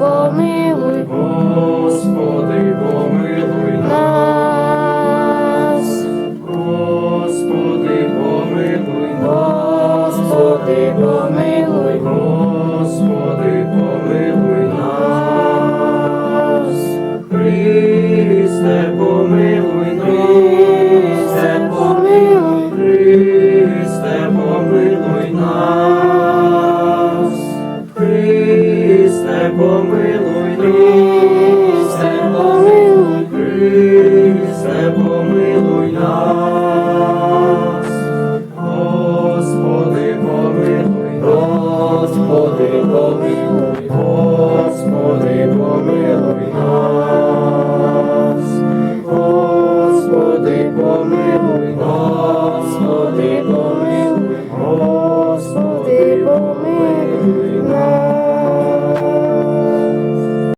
помилуй, Господи, помилуй нас, Господи, помилуй, Господи, помилуй, Господи, помилуй нас, Христе. помилуй, Христе, помилуй, Христе, помилуй нас.